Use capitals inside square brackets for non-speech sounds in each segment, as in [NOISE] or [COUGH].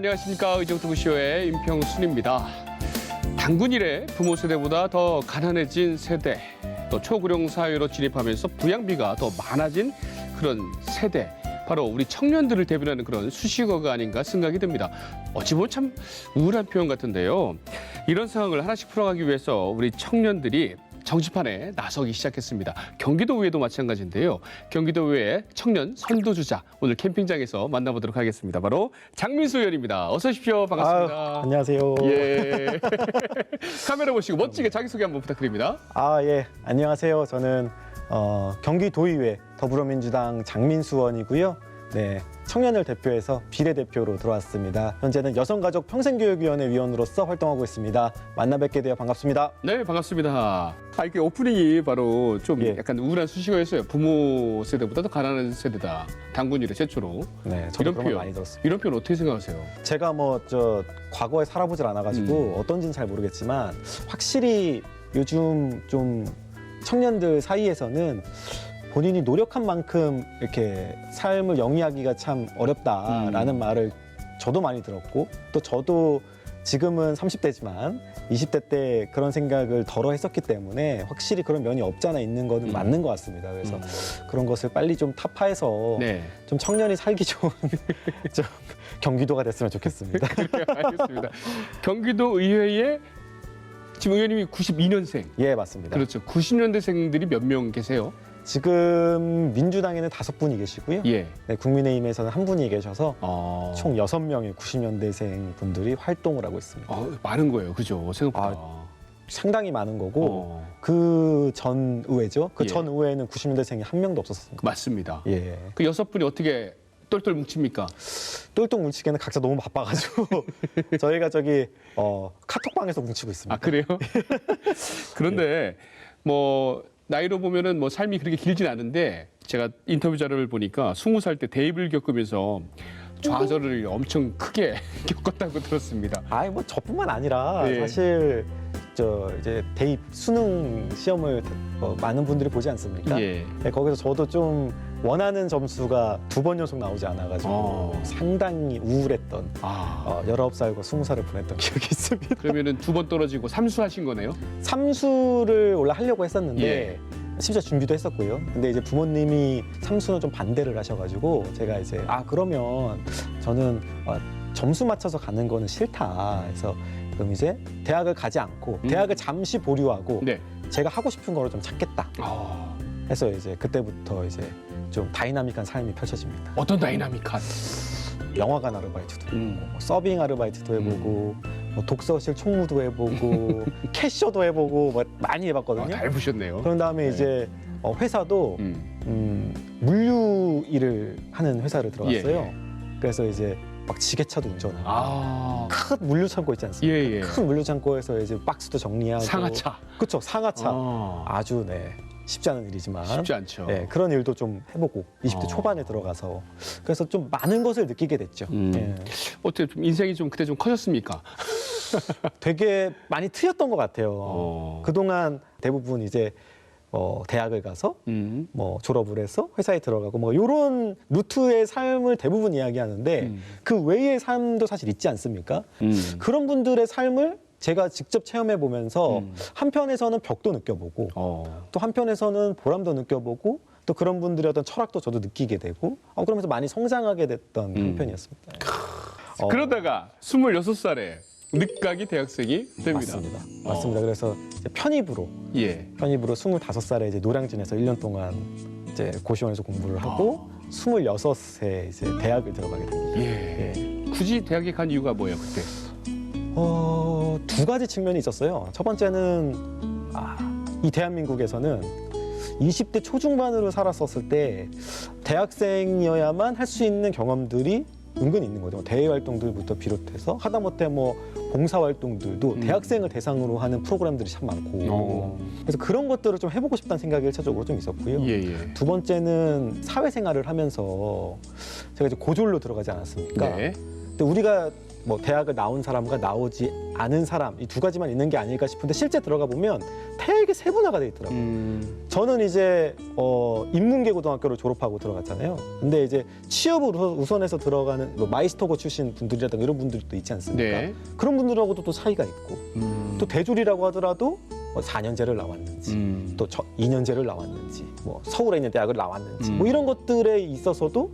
안녕하십니까 의정투구쇼의 임평순입니다. 당군 이래 부모 세대보다 더 가난해진 세대, 또 초고령 사회로 진입하면서 부양비가 더 많아진 그런 세대, 바로 우리 청년들을 대변하는 그런 수식어가 아닌가 생각이 듭니다. 어찌 보면 참 우울한 표현 같은데요. 이런 상황을 하나씩 풀어가기 위해서 우리 청년들이 정치판에 나서기 시작했습니다. 경기도 외에도 마찬가지인데요. 경기도 외에 청년 선두주자 오늘 캠핑장에서 만나보도록 하겠습니다. 바로 장민수 의원입니다. 어서 오십시오. 반갑습니다. 아, 안녕하세요. 예. [LAUGHS] 카메라 보시고 멋지게 자기소개 한번 부탁드립니다. 아, 예. 안녕하세요. 저는 어, 경기도의회 더불어민주당 장민수 의원이고요. 네. 청년을 대표해서 비례대표로 들어왔습니다. 현재는 여성가족 평생교육위원회 위원으로서 활동하고 있습니다. 만나 뵙게 되어 반갑습니다. 네, 반갑습니다. 아, 이게 오프닝이 바로 좀 예. 약간 우울한 수식어였어요. 부모 세대보다 더 가난한 세대다. 당군 이래 최초로. 네, 저도 이런 그런 표현. 많이 들었습니다. 이런 표현 어떻게 생각하세요? 제가 뭐 저 과거에 살아보질 않아가지고 어떤지는 잘 모르겠지만 확실히 요즘 좀 청년들 사이에서는 본인이 노력한 만큼 이렇게 삶을 영위하기가 참 어렵다라는 음. 말을 저도 많이 들었고 또 저도 지금은 30대지만 20대 때 그런 생각을 덜어 했었기 때문에 확실히 그런 면이 없잖아 있는 거는 음. 맞는 것 같습니다. 그래서 음. 그런 것을 빨리 좀 타파해서 네. 좀 청년이 살기 좋은 [LAUGHS] 좀 경기도가 됐으면 좋겠습니다. [LAUGHS] 네, 알겠습니다. 경기도 의회에 지금 의원님이 92년생. 예, 맞습니다. 그렇죠. 90년대생들이 몇 명 계세요? 지금 민주당에는 다섯 분이 계시고요. 예. 네, 국민의힘에서는 한 분이 계셔서 어. 총 여섯 명의 90년대생 분들이 활동을 하고 있습니다. 어, 많은 거예요. 그죠? 생각보다. 상당히 많은 거고 어, 그 전 의회죠. 그 예. 전 의회는 90년대생이 한 명도 없었습니다. 맞습니다. 예. 그 여섯 분이 어떻게 똘똘 뭉칩니까? 똘똘 뭉치기에는 각자 너무 바빠가지고 [LAUGHS] 저희가 저기 어, 카톡방에서 뭉치고 있습니다. 아 그래요? [LAUGHS] 그런데 뭐 나이로 보면은 뭐 삶이 그렇게 길진 않은데 제가 인터뷰 자료를 보니까 스무 살 때 대입을 겪으면서 좌절을 엄청 크게 [LAUGHS] 겪었다고 들었습니다. 아이 뭐 저뿐만 아니라 예. 사실 저 이제 대입 수능 시험을 어, 많은 분들이 보지 않습니까? 예. 네, 거기서 저도 좀 원하는 점수가 두 번 연속 나오지 않아가지고 어. 상당히 우울했던 아 어, 19살과 20살을 보냈던 [LAUGHS] 기억이 있습니다. 그러면은 두 번 떨어지고 삼수하신 거네요? 삼수를 원래 하려고 했었는데 예. 심지어 준비도 했었고요. 근데 이제 부모님이 삼수는 좀 반대를 하셔가지고 제가 이제 아 그러면 저는 어, 점수 맞춰서 가는 거는 싫다. 그래서 그럼 이제 대학을 가지 않고 음. 대학을 잠시 보류하고 네. 제가 하고 싶은 거를 좀 찾겠다. 아, 해서 이제 그때부터 이제 좀 다이나믹한 삶이 펼쳐집니다. 어떤 다이나믹한? 영화관 아르바이트도 음. 뭐 서빙 아르바이트도 해보고 뭐 독서실 총무도 해보고 [LAUGHS] 캐셔도 해보고 뭐 많이 아, 해봤거든요. 다 해보셨네요. 그런 다음에 네. 이제 어, 회사도 음. 음, 물류 일을 하는 회사를 들어갔어요. 예. 그래서 이제 막 지게차도 운전하고 아, 큰 물류 창고 있지 않습니까? 예, 예. 큰 물류 창고에서 이제 박스도 정리하고 상하차. 그렇죠 상하차 아, 아주 네 쉽지 않은 일이지만 쉽지 않죠. 네, 그런 일도 좀 해보고 20대 어. 초반에 들어가서 그래서 좀 많은 것을 느끼게 됐죠. 음. 예. 어때 좀 인생이 좀 그때 좀 커졌습니까? [LAUGHS] 되게 많이 트였던 것 같아요. 어. 그동안 대부분 이제 어, 대학을 가서 음. 뭐 졸업을 해서 회사에 들어가고 뭐 이런 루트의 삶을 대부분 이야기하는데 음. 그 외의 삶도 사실 있지 않습니까? 음. 그런 분들의 삶을 제가 직접 체험해 보면서 음. 한편에서는 벽도 느껴보고 어. 또 한편에서는 보람도 느껴보고 또 그런 분들의 어떤 철학도 저도 느끼게 되고 어, 그러면서 많이 성장하게 됐던 음. 한편이었습니다. 어, 그러다가 26살에 늦가기 대학생이 됩니다. 맞습니다. 맞습니다. 그래서 이제 편입으로 예. 편입으로 25살에 이제 노량진에서 1년 동안 이제 고시원에서 공부를 하고 26세 이제 대학을 들어가게 됩니다. 예. 예. 굳이 대학에 간 이유가 뭐예요, 그때? 어, 두 가지 측면이 있었어요. 첫 번째는 아, 이 대한민국에서는 20대 초중반으로 살았었을 때 대학생이어야만 할 수 있는 경험들이 은근히 있는 거죠. 대외 활동들부터 비롯해서 하다못해 뭐 봉사 활동들도 음. 대학생을 대상으로 하는 프로그램들이 참 많고 어. 그래서 그런 것들을 좀 해보고 싶다는 생각이 일차적으로 좀 있었고요. 예, 예. 두 번째는 사회생활을 하면서 제가 이제 고졸로 들어가지 않았습니까? 네. 근데 우리가 뭐 대학을 나온 사람과 나오지 않은 사람 이 두 가지만 있는 게 아닐까 싶은데 실제 들어가 보면 되게 세분화가 돼 있더라고요. 음. 저는 이제 어, 인문계 고등학교를 졸업하고 들어갔잖아요. 근데 이제 취업을 우선- 우선해서 들어가는 뭐 마이스터고 출신 분들이라든가 이런 분들도 있지 않습니까? 네. 그런 분들하고도 또 사이가 있고 음. 또 대졸이라고 하더라도 뭐 4년제를 나왔는지 음. 또 저, 2년제를 나왔는지 뭐 서울에 있는 대학을 나왔는지 음. 뭐 이런 것들에 있어서도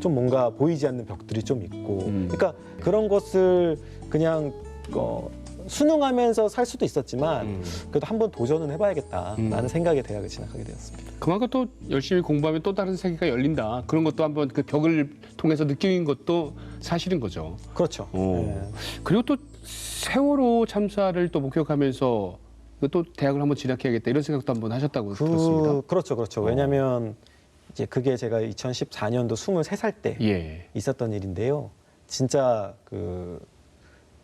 좀 뭔가 보이지 않는 벽들이 좀 있고 음. 그러니까 그런 것을 그냥 어, 순응하면서 살 수도 있었지만 음. 그래도 한번 도전은 해봐야겠다라는 음. 생각에 대학을 진학하게 되었습니다. 그만큼 또 열심히 공부하면 또 다른 세계가 열린다. 그런 것도 한번 그 벽을 통해서 느낀 것도 사실인 거죠. 그렇죠. 오. 네. 그리고 또 세월호 참사를 또 목격하면서 또 대학을 한번 진학해야겠다 이런 생각도 한번 하셨다고 들었습니다. 그, 그렇죠, 그렇죠. 어. 왜냐하면 이제 그게 제가 2014년도 23살 때 예. 있었던 일인데요. 진짜 그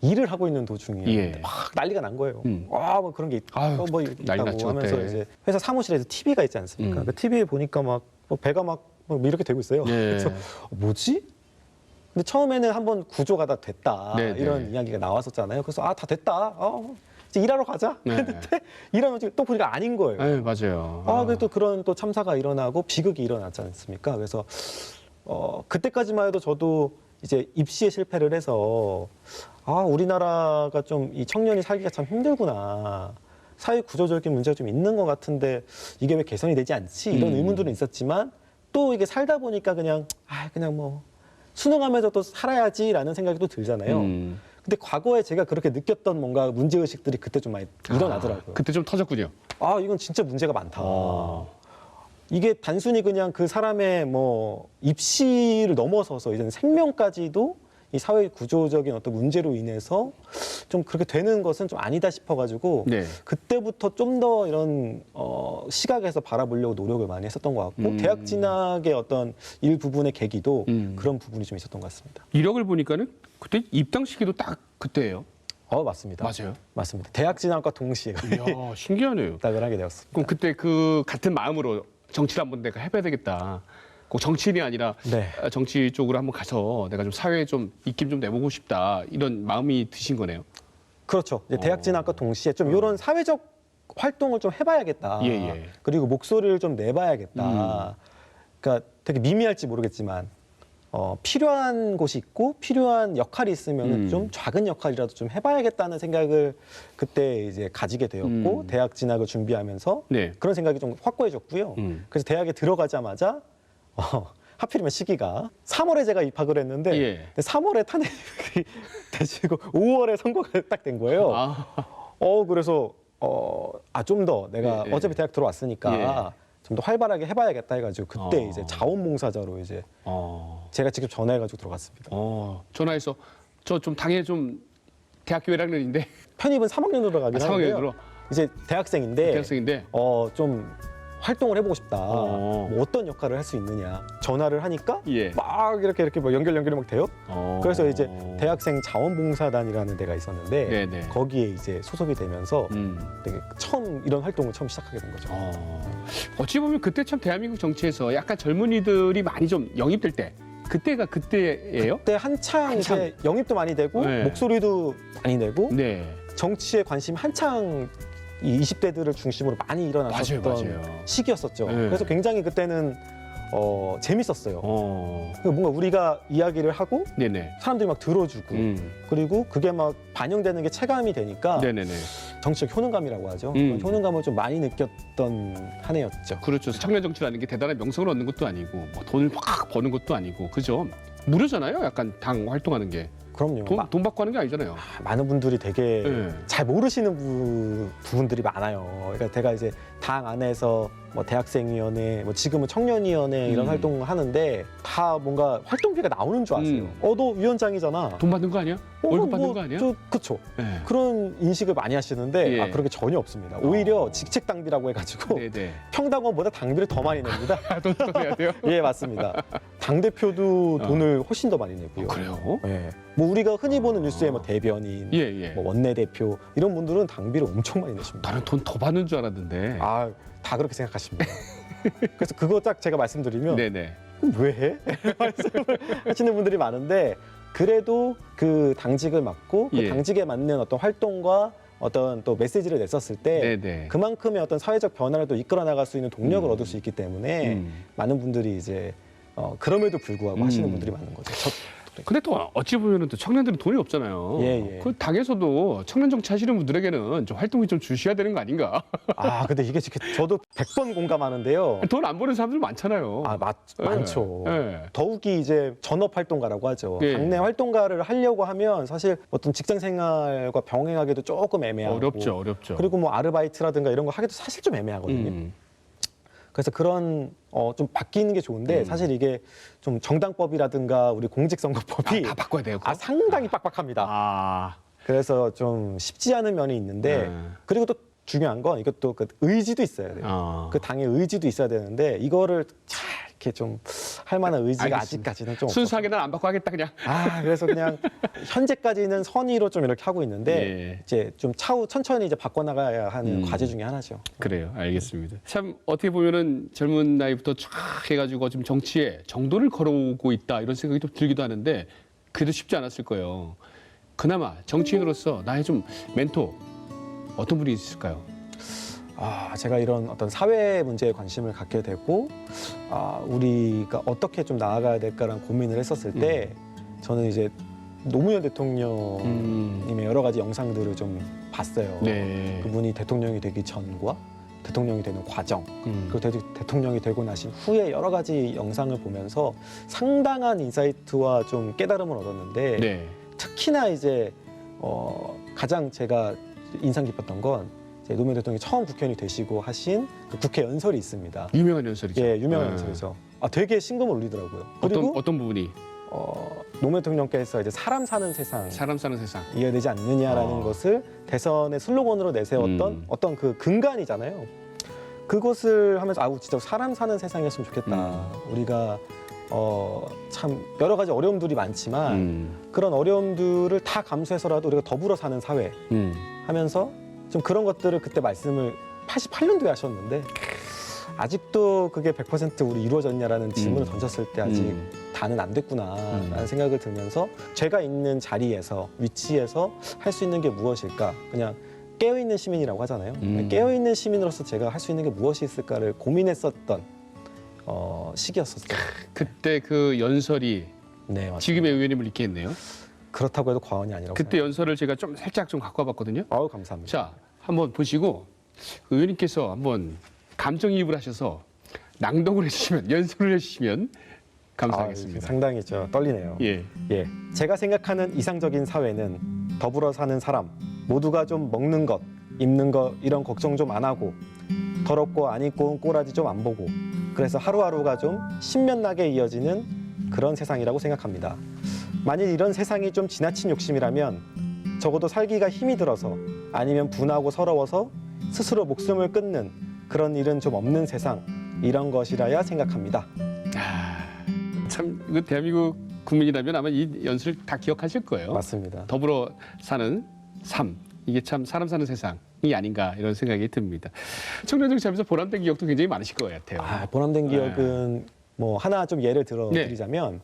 일을 하고 있는 도중에 예. 막 난리가 난 거예요. 음. 와, 뭐 그런 게 있, 아유, 어, 뭐 난리 있다고 났죠, 하면서 그때. 이제 회사 사무실에서 TV가 있지 않습니까? 음. 그 TV에 보니까 막뭐 배가 막, 뭐 이렇게 되고 있어요. 예. 그래서 어, 뭐지? 근데 처음에는 한번 구조가 다 됐다 네, 네. 이런 이야기가 나왔었잖아요. 그래서 아 다 됐다. 어, 이제 일하러 가자. 네. 했는데 [LAUGHS] 일하면 또 보니까 아닌 거예요. 네, 맞아요. 아, 그래도 그런 또 참사가 일어나고 비극이 일어났지 않습니까? 그래서 어, 그때까지만 해도 저도 이제 입시에 실패를 해서 아, 우리나라가 좀 이 청년이 살기가 참 힘들구나. 사회 구조적인 문제가 좀 있는 것 같은데 이게 왜 개선이 되지 않지? 이런 음. 의문들은 있었지만 또 이게 살다 보니까 그냥 아, 그냥 뭐 수능하면서 또 살아야지라는 생각이 또 들잖아요. 음. 근데 과거에 제가 그렇게 느꼈던 뭔가 문제 의식들이 그때 좀 많이 일어나더라고요. 아, 그때 좀 터졌군요. 아, 이건 진짜 문제가 많다. 어. 이게 단순히 그냥 그 사람의 뭐 입시를 넘어서서 이제는 생명까지도 이 사회 구조적인 어떤 문제로 인해서 좀 그렇게 되는 것은 좀 아니다 싶어가지고 네. 그때부터 좀 더 이런 어 시각에서 바라보려고 노력을 많이 했었던 것 같고 음. 대학 진학의 어떤 일부분의 계기도 음. 그런 부분이 좀 있었던 것 같습니다. 이력을 보니까는 그때 입당 시기도 딱 그때예요. 어 맞습니다. 맞아요. 맞습니다. 대학 진학과 동시에 이야, 신기하네요. [LAUGHS] 입학을 하게 되었습니다. 그럼 그때 그 같은 마음으로 정치를 한번 내가 해봐야 되겠다. 꼭 정치인이 아니라 네. 아, 정치 쪽으로 한번 가서 내가 좀 사회에 좀 입김 좀 내보고 싶다 이런 마음이 드신 거네요. 그렇죠. 이제 대학 어. 진학과 동시에 좀 이런 사회적 활동을 좀 해봐야겠다. 예, 예. 그리고 목소리를 좀 내봐야겠다. 그러니까 되게 미미할지 모르겠지만 어, 필요한 곳이 있고 필요한 역할이 있으면 음. 좀 작은 역할이라도 좀 해봐야겠다는 생각을 그때 이제 가지게 되었고 음. 대학 진학을 준비하면서 네. 그런 생각이 좀 확고해졌고요. 음. 그래서 대학에 들어가자마자 어, 하필이면 시기가 3월에 제가 입학을 했는데 예. 3월에 탄핵이 [LAUGHS] 되시고 5월에 선거가 딱 된 거예요. 아, 어 그래서 어아 좀 더 내가 예, 예. 어차피 대학 들어왔으니까 좀 더 활발하게 해봐야겠다 해가지고 그때 어. 이제 자원봉사자로 이제 어, 제가 직접 전화해가지고 들어갔습니다. 어, 전화해서 저 좀 당에 좀 대학교 1학년인데 편입은 3학년으로 가긴 아, 하는데요. 3학년으로 이제 대학생인데 대학생인데 어 좀 활동을 해보고 싶다. 어. 뭐 어떤 역할을 할 수 있느냐. 전화를 하니까 예. 막 이렇게 이렇게 뭐 연결 연결이 막 돼요. 어. 그래서 이제 대학생 자원봉사단이라는 데가 있었는데 네네. 거기에 이제 소속이 되면서 음. 되게 처음 이런 활동을 처음 시작하게 된 거죠. 어. 어찌 보면 그때 참 대한민국 정치에서 약간 젊은이들이 많이 좀 영입될 때 그때가 그때예요? 그때 한창, 한창. 이제 영입도 많이 되고 네. 목소리도 많이 내고 네. 정치에 관심 한창 이 20대들을 중심으로 많이 일어났었던 맞아요, 맞아요. 시기였었죠. 네. 그래서 굉장히 그때는 어, 재밌었어요. 어. 그 뭔가 우리가 이야기를 하고 네네. 사람들이 막 들어주고 음. 그리고 그게 막 반영되는 게 체감이 되니까 네네네. 정치적 효능감이라고 하죠. 음. 그런 효능감을 좀 많이 느꼈던 한 해였죠. 그렇죠. 청년 정치라는 게 대단한 명성을 얻는 것도 아니고 뭐 돈을 확 버는 것도 아니고 그죠? 무료잖아요. 약간 당 활동하는 게. 그럼요. 돈, 마- 돈 받고 하는 게 아니잖아요. 많은 분들이 되게 네. 잘 모르시는 부, 부분들이 많아요. 그러니까 제가 이제 당 안에서 뭐 대학생위원회, 뭐 지금은 청년위원회 이런 음. 활동을 하는데 다 뭔가 활동비가 나오는 줄 아세요. 음. 어, 너 위원장이잖아. 돈 받는 거 아니야? 어, 월급 뭐, 받는 거 아니야? 저, 그쵸. 네. 그런 인식을 많이 하시는데 예. 아, 그런 게 전혀 없습니다. 오히려 어. 직책 당비라고 해가지고 네네. 평당원보다 당비를 더 많이 냅니다. [LAUGHS] 돈 내야 돼요? 예, 맞습니다. 당 대표도 어. 돈을 훨씬 더 많이 내고요. 그래요? 예. 뭐 우리가 흔히 보는 뉴스에 뭐 대변인, 예 예. 뭐 원내대표 이런 분들은 당비를 엄청 많이 내십니다. 나는 돈 더 받는 줄 알았는데. 아, 다 그렇게 생각하십니다. 그래서 그거 딱 제가 말씀드리면 네네. 그럼 왜 해? [LAUGHS] 말씀을 하시는 분들이 많은데 그래도 그 당직을 맡고 그 예. 당직에 맞는 어떤 활동과 어떤 또 메시지를 냈었을 때 네네. 그만큼의 어떤 사회적 변화를 또 이끌어 나갈 수 있는 동력을 음. 얻을 수 있기 때문에 음. 많은 분들이 이제 어, 그럼에도 불구하고 하시는 음. 분들이 많은 거죠. 저, 근데 또 어찌 보면은 또 청년들은 돈이 없잖아요. 예, 예. 그 당에서도 청년 정치 하시는 분들에게는 좀 활동이 좀 주셔야 되는 거 아닌가? [LAUGHS] 아 근데 이게 지금 저도 100번 공감하는데요. 돈 안 버는 사람들 많잖아요. 아 맞, 예. 많죠. 예. 더욱이 이제 전업 활동가라고 하죠. 예. 당내 활동가를 하려고 하면 사실 어떤 직장 생활과 병행하기도 조금 애매하고 어렵죠, 어렵죠. 그리고 뭐 아르바이트라든가 이런 거 하기도 사실 좀 애매하거든요. 음. 그래서 그런 어, 좀 바뀌는 게 좋은데 음. 사실 이게 좀 정당법이라든가 우리 공직선거법이 아, 다 바꿔야 돼요. 아, 상당히 빡빡합니다. 아, 그래서 좀 쉽지 않은 면이 있는데 네. 그리고 또 중요한 건 이것도 그 의지도 있어야 돼요. 아. 그 당의 의지도 있어야 되는데 이거를 잘 이렇게 좀 할 만한 의지가 알겠습니다. 아직까지는 좀 순수하게 난안 바꿔 하겠다 그냥. 아 그래서 그냥 [LAUGHS] 현재까지는 선의로 좀 이렇게 하고 있는데 예. 이제 좀 차후 천천히 이제 바꿔 나가야 하는 음. 과제 중에 하나죠. 그래요, 알겠습니다. 참 어떻게 보면은 젊은 나이부터 쫙 해가지고 지금 정치에 정도를 걸어오고 있다 이런 생각이 좀 들기도 하는데 그래도 쉽지 않았을 거예요. 그나마 정치인으로서 나의 좀 멘토 어떤 분이 있을까요? 아, 제가 이런 어떤 사회 문제에 관심을 갖게 되고, 아, 우리가 어떻게 좀 나아가야 될까라는 고민을 했었을 때, 저는 이제 노무현 대통령님의 음, 여러 가지 영상들을 좀 봤어요. 네. 그분이 대통령이 되기 전과 대통령이 되는 과정, 음, 그리고 대- 대통령이 되고 나신 후에 여러 가지 영상을 보면서 상당한 인사이트와 좀 깨달음을 얻었는데, 네. 특히나 이제 어, 가장 제가 인상 깊었던 건 이제 노무현 대통령이 처음 국회의원이 되시고 하신 그 국회 연설이 있습니다. 유명한 연설이죠. 예, 유명한 네. 연설이죠. 아, 되게 신금을 울리더라고요. 그리고 어떤 부분이 어, 노무현 대통령께서 이제 사람 사는 세상 사람 사는 세상. 이어야 되지 않느냐라는 어. 것을 대선의 슬로건으로 내세웠던 음. 어떤 그 근간이잖아요. 그것을 하면서 아우 진짜 사람 사는 세상이었으면 좋겠다. 음. 우리가 어, 참 여러 가지 어려움들이 많지만 음, 그런 어려움들을 다 감수해서라도 우리가 더불어 사는 사회 음. 하면서 좀 그런 것들을 그때 말씀을 88년도에 하셨는데 아직도 그게 100% 우리 이루어졌냐라는 질문을 음. 던졌을 때 아직 음. 다는 안 됐구나라는 음. 생각을 들면서 제가 있는 자리에서 위치에서 할 수 있는 게 무엇일까 그냥 깨어 있는 시민이라고 하잖아요. 음. 깨어 있는 시민으로서 제가 할 수 있는 게 무엇이 있을까를 고민했었던 어, 시기였었어요. 그때 그 연설이 네, 맞습니다. 지금의 의원님을 있게 했네요. 그렇다고 해도 과언이 아니라고 그때 연설을 제가 좀 살짝 좀 갖고 와봤거든요. 아우 감사합니다. 자, 한번 보시고 의원님께서 한번 감정이입을 하셔서 낭독을 해주시면 연설을 해주시면 아, 감사하겠습니다. 상당히 저 떨리네요. 예. 예. 제가 생각하는 이상적인 사회는 더불어 사는 사람, 모두가 좀 먹는 것, 입는 것 이런 걱정 좀 안 하고 더럽고 안 입고 꼬라지 좀 안 보고 그래서 하루하루가 좀 신명나게 이어지는 그런 세상이라고 생각합니다. 만일 이런 세상이 좀 지나친 욕심이라면 적어도 살기가 힘이 들어서 아니면 분하고 서러워서 스스로 목숨을 끊는 그런 일은 좀 없는 세상 이런 것이라야 생각합니다. 아, 참 이거 대한민국 국민이라면 아마 이 연설을 다 기억하실 거예요. 맞습니다. 더불어 사는 삶 이게 참 사람 사는 세상 이 아닌가 이런 생각이 듭니다. 청년 정치하면서 보람된 기억도 굉장히 많으실 것 같아요. 아, 보람된 기억은 뭐 하나 좀 예를 들어 네. 드리자면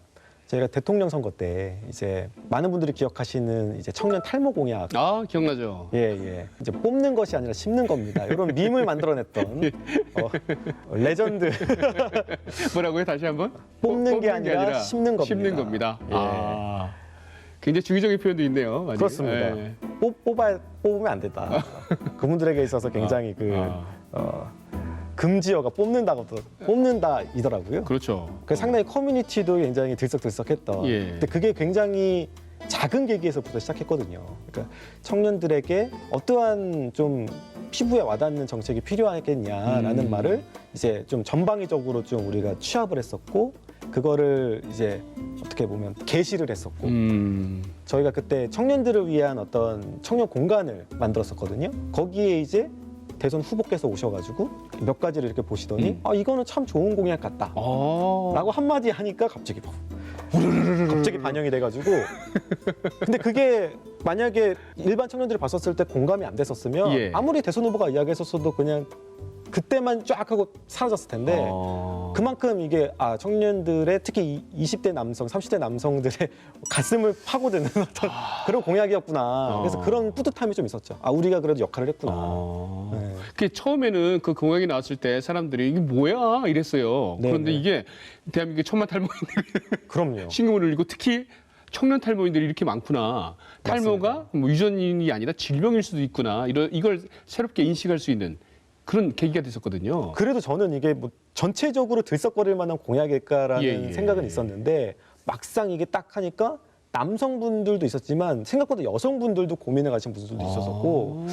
저희가 대통령 선거 때 이제 많은 분들이 기억하시는 이제 청년 탈모 공약 아, 기억나죠? 예, 예. 이제 뽑는 것이 아니라 심는 겁니다. 이런 밈을 만들어냈던 어, 레전드 [LAUGHS] 뭐라고요? 다시 한번? 뽑는 게 아니라 심는 겁니다. 심는 겁니다. 예. 아, 굉장히 주기적인 표현도 있네요. 많이. 그렇습니다. 예. 뽑, 뽑아, 뽑으면 안 된다. [LAUGHS] 그분들에게 있어서 굉장히 그 아, 어, 금지어가 뽑는다고도 뽑는다이더라고요. 그렇죠. 그 상당히 커뮤니티도 굉장히 들썩들썩했던. 예. 근데 그게 굉장히 작은 계기에서부터 시작했거든요. 그러니까 청년들에게 어떠한 좀 피부에 와닿는 정책이 필요하겠냐라는 음. 말을 이제 좀 전방위적으로 좀 우리가 취합을 했었고 그거를 이제 어떻게 보면 게시를 했었고 음, 저희가 그때 청년들을 위한 어떤 청년 공간을 만들었었거든요. 거기에 이제 대선 후보께서 오셔가지고 몇 가지를 이렇게 보시더니 음. 아 이거는 참 좋은 공약 같다. 어, 라고 한마디 하니까 갑자기 막 갑자기 반영이 돼가지고 [LAUGHS] 근데 그게 만약에 일반 청년들이 봤었을 때 공감이 안 됐었으면 예. 아무리 대선 후보가 이야기했었어도 그냥 그때만 쫙 하고 사라졌을 텐데 어. 그만큼 이게 아 청년들의 특히 이 20대 남성, 30대 남성들의 [LAUGHS] 가슴을 파고드는 [LAUGHS] 어떤 그런 공약이었구나. 어. 그래서 그런 뿌듯함이 좀 있었죠. 아 우리가 그래도 역할을 했구나. 어. 네. 그 처음에는 그 공약이 나왔을 때 사람들이 이게 뭐야 이랬어요. 네, 그런데 네. 이게 대한민국 천만 탈모인들이 [LAUGHS] 그럼요. 신경을 울리고 특히 청년 탈모인들이 이렇게 많구나. 탈모가 뭐 유전인이 아니라 질병일 수도 있구나. 이런 이걸 새롭게 인식할 수 있는 그런 계기가 됐었거든요. 그래도 저는 이게 뭐 전체적으로 들썩거릴 만한 공약일까라는 예, 예. 생각은 있었는데 막상 이게 딱 하니까 남성분들도 있었지만 생각보다 여성분들도 고민을 가진 분들도 있었었고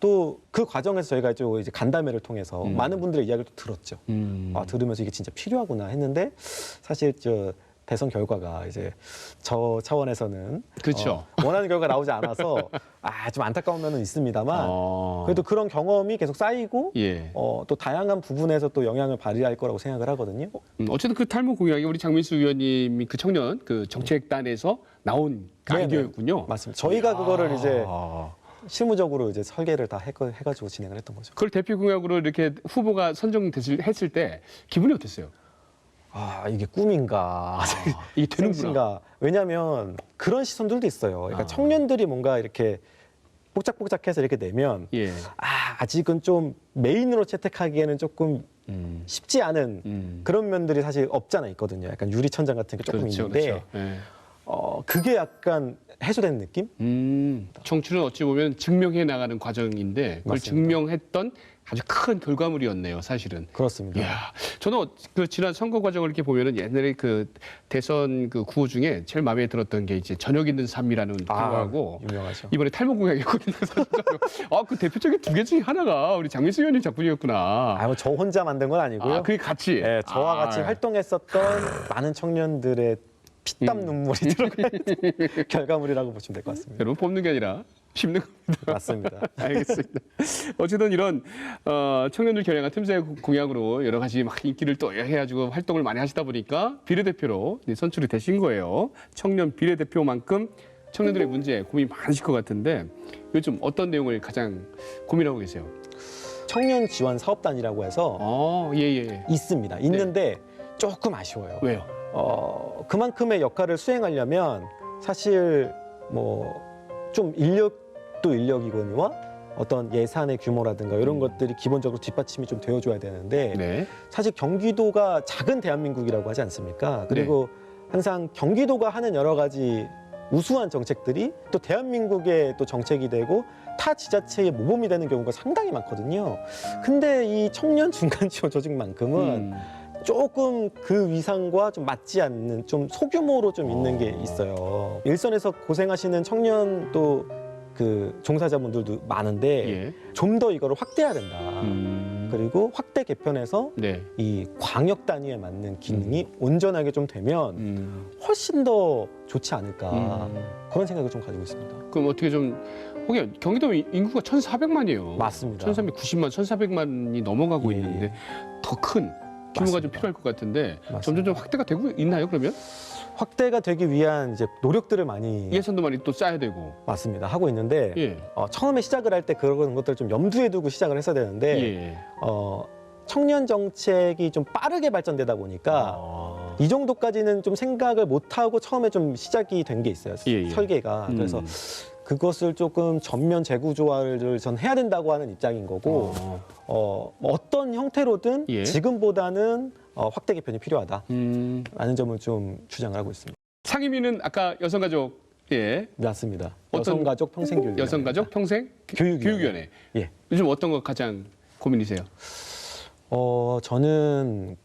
또 그 과정에서 저희가 좀 이제 간담회를 통해서 음. 많은 분들의 이야기를 또 들었죠. 음. 아, 들으면서 이게 진짜 필요하구나 했는데 사실 저 대선 결과가 이제 저 차원에서는 그렇죠. 어, 원하는 결과 가 나오지 않아서 아, 좀 안타까운 면은 있습니다만 어. 그래도 그런 경험이 계속 쌓이고 예. 어, 또 다양한 부분에서 또 영향을 발휘할 거라고 생각을 하거든요. 음, 어쨌든 그 탈모 공약이 우리 장민수 의원님이 그 청년 그 정책단에서 나온 그 네네. 아이디어였군요. 맞습니다. 저희가 그거를 이제 아. 실무적으로 이제 설계를 다 해, 해가지고 진행을 했던 거죠. 그걸 대표 공약으로 이렇게 후보가 선정됐을 했을 때 기분이 어땠어요? 아 이게 꿈인가? [LAUGHS] 이게 되는구나. 왜냐하면 그런 시선들도 있어요. 그러니까 아. 청년들이 뭔가 이렇게 뽀짝뽀짝해서 이렇게 내면 예. 아 아직은 좀 메인으로 채택하기에는 조금 음. 쉽지 않은 음. 그런 면들이 사실 없잖아 있거든요. 약간 유리천장 같은 게 조금 그렇죠, 있는데 그렇죠. 예. 어 그게 약간 해소된 느낌? 음, 정치는 어찌 보면 증명해 나가는 과정인데 그걸 맞습니다. 증명했던 아주 큰 결과물이었네요, 사실은. 그렇습니다. 이야, 저는 어- 그 지난 선거 과정을 이렇게 보면은 옛날에 그 대선 그 구호 중에 제일 마음에 들었던 게 이제 저녁 있는 삶이라는 구호하고 유명하죠. 이번에 탈모 공약이었거든요. 사실은. [LAUGHS] 아, 그 대표적인 두 개 중에 하나가 우리 장민수 의원님 작품이었구나. 아, 뭐저 혼자 만든 건 아니고요. 아, 그게 같이. 예, 저와 같이 아, 활동했었던 많은 청년들의 피땀 음. 눈물이 들어간 [LAUGHS] 결과물이라고 보시면 될 것 같습니다. 여러분 뽑는 게 아니라 씹는 겁니다. 맞습니다. [LAUGHS] 알겠습니다. 어쨌든 이런 어, 청년들 겨냥한 틈새 공약으로 여러 가지 막 인기를 또 해가지고 활동을 많이 하시다 보니까 비례대표로 이제 선출이 되신 거예요. 청년 비례대표만큼 청년들의 문제 고민 많으실 것 같은데 요즘 어떤 내용을 가장 고민하고 계세요? 청년 지원 사업단이라고 해서 어, 예, 예. 있습니다. 있는데 조금 아쉬워요. 왜요? 어, 그만큼의 역할을 수행하려면 사실 뭐 좀 인력 도 인력이거니와 어떤 예산의 규모라든가 이런 음. 것들이 기본적으로 뒷받침이 좀 되어줘야 되는데 네. 사실 경기도가 작은 대한민국이라고 하지 않습니까? 그리고 항상 경기도가 하는 여러 가지 우수한 정책들이 또 대한민국의 또 정책이 되고 타 지자체의 모범이 되는 경우가 상당히 많거든요. 근데 이 청년 중간 지원 조직만큼은 음, 조금 그 위상과 좀 맞지 않는 좀 소규모로 좀 있는 게 어. 있어요. 일선에서 고생하시는 청년 또 그 종사자분들도 많은데 예. 좀더 이거를 확대해야 된다. 음, 그리고 확대 개편해서 네. 이 광역 단위에 맞는 기능이 온전하게 좀 되면 음, 훨씬 더 좋지 않을까 음. 그런 생각을 좀 가지고 있습니다. 그럼 어떻게 좀 거기 경기도 인구가 1,400만이에요. 맞습니다. 1,390만, 1,400만이 넘어가고 예, 예. 있는데 더 큰 규모가 맞습니다. 좀 필요할 것 같은데 맞습니다. 점점 좀 확대가 되고 있나요? 그러면 확대가 되기 위한 이제 노력들을 많이 예산도 많이 또 짜야 되고. 맞습니다 하고 있는데 예. 어, 처음에 시작을 할 때 그런 것들을 좀 염두에 두고 시작을 했어야 되는데 예. 어, 청년 정책이 좀 빠르게 발전되다 보니까 아. 이 정도까지는 좀 생각을 못 하고 처음에 좀 시작이 된 게 있어요 예, 예. 설계가 그래서 음. 그것을 조금 전면 재구조화를 전 해야 된다고 하는 입장인 거고 어. 어, 뭐 어떤 형태로든 예. 지금보다는 어, 확대 개편이 필요하다라는 음. 점을 좀 주장을 하고 있습니다. 상임위는 아까 여성가족 예. 맞습니다. 어떤- 여성가족 평생교육 여성가족 평생 교육위원회. 교육위원회. 예. 요즘 어떤 거 가장 고민이세요? 어, 저는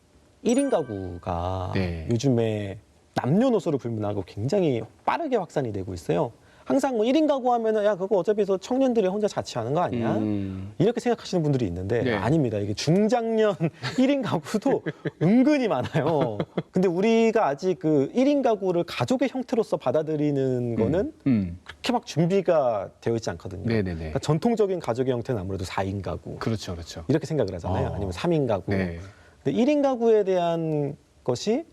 1인 가구가 네. 요즘에 남녀노소를 불문하고 굉장히 빠르게 확산이 되고 있어요. 항상 뭐 1인 가구 하면은 야 그거 어차피 서 청년들이 혼자 자취하는 거 아니야? 음. 이렇게 생각하시는 분들이 있는데 네. 아닙니다. 이게 중장년 [LAUGHS] 1인 가구도 은근히 많아요. 근데 우리가 아직 그 1인 가구를 가족의 형태로서 받아들이는 거는 음. 그렇게 막 준비가 되어 있지 않거든요. 네네네. 그러니까 전통적인 가족의 형태는 아무래도 4인 가구 그렇죠, 그렇죠. 이렇게 생각을 하잖아요. 어. 아니면 3인 가구. 네. 근데 1인 가구에 대한 것이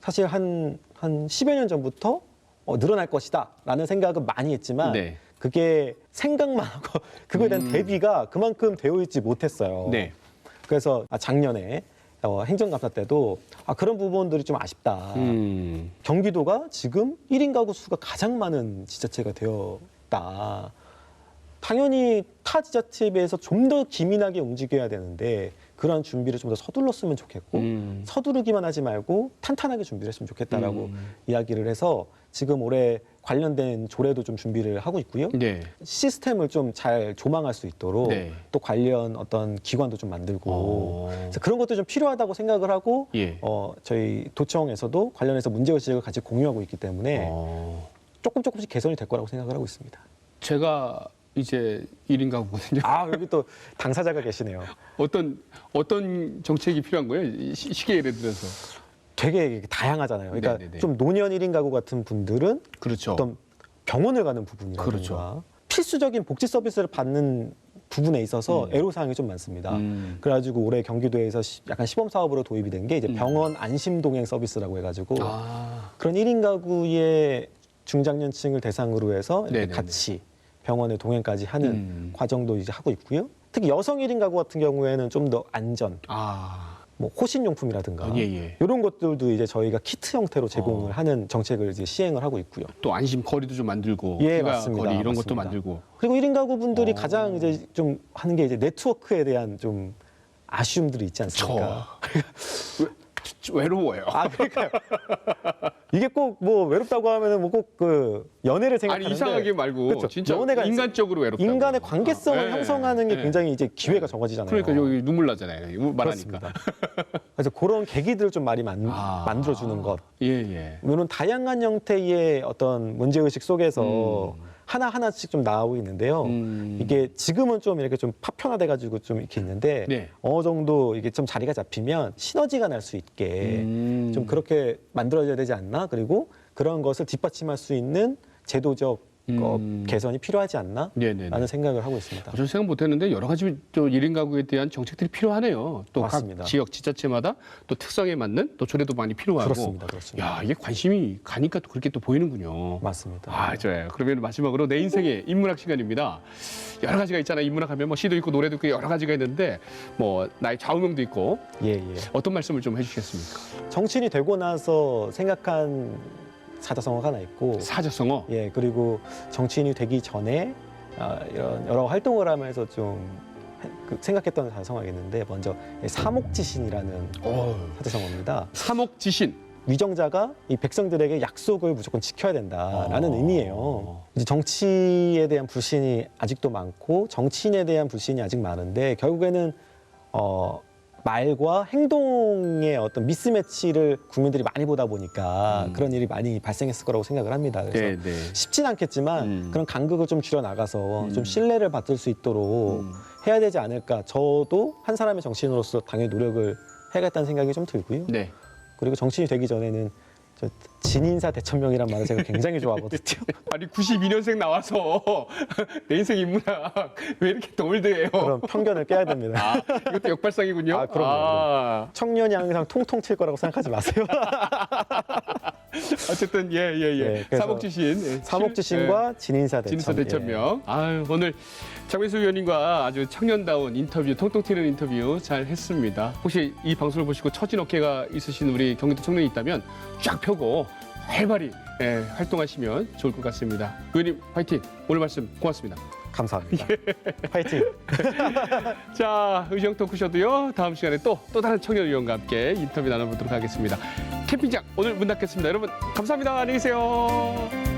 사실 한, 한 10여 년 전부터 어, 늘어날 것이다 라는 생각은 많이 했지만 네. 그게 생각만 하고 [LAUGHS] 그거에 대한 음. 대비가 그만큼 되어 있지 못했어요. 네. 그래서 아, 작년에 어, 행정감사 때도 아, 그런 부분들이 좀 아쉽다. 음. 경기도가 지금 1인 가구 수가 가장 많은 지자체가 되었다. 당연히 타 지자체에 비해서 좀 더 기민하게 움직여야 되는데 그러한 준비를 좀 더 서둘렀으면 좋겠고 음. 서두르기만 하지 말고 탄탄하게 준비를 했으면 좋겠다라고 음. 이야기를 해서 지금 올해 관련된 조례도 좀 준비를 하고 있고요. 네. 시스템을 좀 잘 조망할 수 있도록 네. 또 관련 어떤 기관도 좀 만들고 어. 그래서 그런 것도 좀 필요하다고 생각을 하고 예. 어, 저희 도청에서도 관련해서 문제 의식을 같이 공유하고 있기 때문에 어. 조금 조금씩 개선이 될 거라고 생각을 하고 있습니다. 제가 이제 1인 가구거든요. 아 여기 또 당사자가 계시네요. 어떤 어떤 정책이 필요한 거예요? 이 시- 시기에 예를 들어서. 되게 다양하잖아요. 그러니까 네네네. 좀 노년 1인 가구 같은 분들은 그렇죠. 어떤 병원을 가는 부분이라든가 그렇죠. 필수적인 복지 서비스를 받는 부분에 있어서 음. 애로사항이 좀 많습니다. 음. 그래가지고 올해 경기도에서 시- 약간 시범 사업으로 도입이 된 게 이제 음. 병원 안심 동행 서비스라고 해가지고 아. 그런 1인 가구의 중장년층을 대상으로 해서 네네네. 같이 병원에 동행까지 하는 음. 과정도 이제 하고 있고요. 특히 여성 1인 가구 같은 경우에는 좀 더 안전, 아. 뭐 호신용품이라든가 예, 예. 이런 것들도 이제 저희가 키트 형태로 제공을 어. 하는 정책을 이제 시행을 하고 있고요. 또 안심 거리도 좀 만들고 예, 맞습니다. 거리 이런 것도 맞습니다. 만들고. 그리고 1인 가구 분들이 어. 가장 이제 좀 하는 게 이제 네트워크에 대한 좀 아쉬움들이 있지 저 않습니까? [LAUGHS] 외로워요. 아, 그러니까요. [LAUGHS] 이게 꼭 뭐 외롭다고 하면은 뭐꼭그 연애를 아니 생각하는데 이상하게 말고 그렇죠. 진짜 연애가 인간적으로 외롭다. 인간의 관계성을 형성하는 게 굉장히 이제 기회가 적어지잖아요. 그러니까 여기 눈물 나잖아요. 이거 말하니까. 그렇습니다. 그래서 그런 계기들을 좀 많이 만, 아. 만들어주는 것. 예, 예. 이런 다양한 형태의 어떤 문제 의식 속에서 음. 하나 하나씩 좀 나오고 있는데요. 음. 이게 지금은 좀 이렇게 좀 파편화돼가지고 좀 이렇게 있는데 네. 어느 정도 이게 좀 자리가 잡히면 시너지가 날 수 있게 음. 좀 그렇게 만들어져야 되지 않나 그리고 그런 것을 뒷받침할 수 있는 제도적 어, 음. 개선이 필요하지 않나 네네네. 라는 생각을 하고 있습니다. 저 생각 못했는데 여러 가지 또 1인 가구에 대한 정책들이 필요하네요. 또 각 맞습니다. 지역 지자체마다 또 특성에 맞는 또 조례도 많이 필요하고. 그렇습니다. 그렇습니다. 야 이게 관심이 가니까 또 그렇게 또 보이는군요. 맞습니다. 아, 좋아요. 그러면 마지막으로 내 인생의 인문학 시간입니다. 여러 가지가 있잖아요. 인문학 하면 뭐 시도 있고 노래도 있고 여러 가지가 있는데 뭐 나의 좌우명도 있고 예, 예. 어떤 말씀을 좀 해주시겠습니까? 정치인이 되고 나서 생각한 사자성어가 하나 있고 사자성어. 예 그리고 정치인이 되기 전에 아, 이런 여러 활동을 하면서 좀 해- 그 생각했던 사자성어가 있는데 먼저 사목지신이라는 어. 사자성어입니다. 사목지신. 위정자가 이 백성들에게 약속을 무조건 지켜야 된다라는 어. 의미예요. 이제 정치에 대한 불신이 아직도 많고 정치인에 대한 불신이 아직 많은데 결국에는 어, 말과 행동의 어떤 미스매치를 국민들이 많이 보다 보니까 음. 그런 일이 많이 발생했을 거라고 생각을 합니다. 그래서 네. 쉽진 않겠지만 음. 그런 간극을 좀 줄여 나가서 음. 좀 신뢰를 받을 수 있도록 음. 해야 되지 않을까. 저도 한 사람의 정치인으로서 당연히 노력을 해야겠다는 생각이 좀 들고요. 네. 그리고 정치인이 되기 전에는 저 진인사 대천명이란 말을 제가 굉장히 좋아하거든요. [LAUGHS] 아니 92년생 나와서 [LAUGHS] 내 인생 인문학 왜 이렇게 또 올드해요? 그런 편견을 깨야 됩니다. 아, 이것도 역발상이군요. 아, 그럼요, 아, 청년이 항상 통통 칠 거라고 생각하지 마세요. [LAUGHS] 어쨌든 예예 예. 예, 그래서 사목지신. 예, 사목지신과 진인사 대천. 진서 대천명. 아유, 오늘 장민수 의원님과 아주 청년다운 인터뷰, 통통 튀는 인터뷰 잘 했습니다. 혹시 이 방송을 보시고 처진 어깨가 있으신 우리 경기도 청년이 있다면 쫙 펴고 활발히 예, 활동하시면 좋을 것 같습니다. 의원님 화이팅! 오늘 말씀 고맙습니다. [LAUGHS] 예, 감사합니다. 예. 파이팅. 자, 의정 토크쇼도요. 다음 시간에 또, 또 다른 청년 의원과 함께 인터뷰 나눠보도록 하겠습니다. 캠핑장 오늘 문 닫겠습니다. 여러분, 감사합니다. 안녕히 계세요.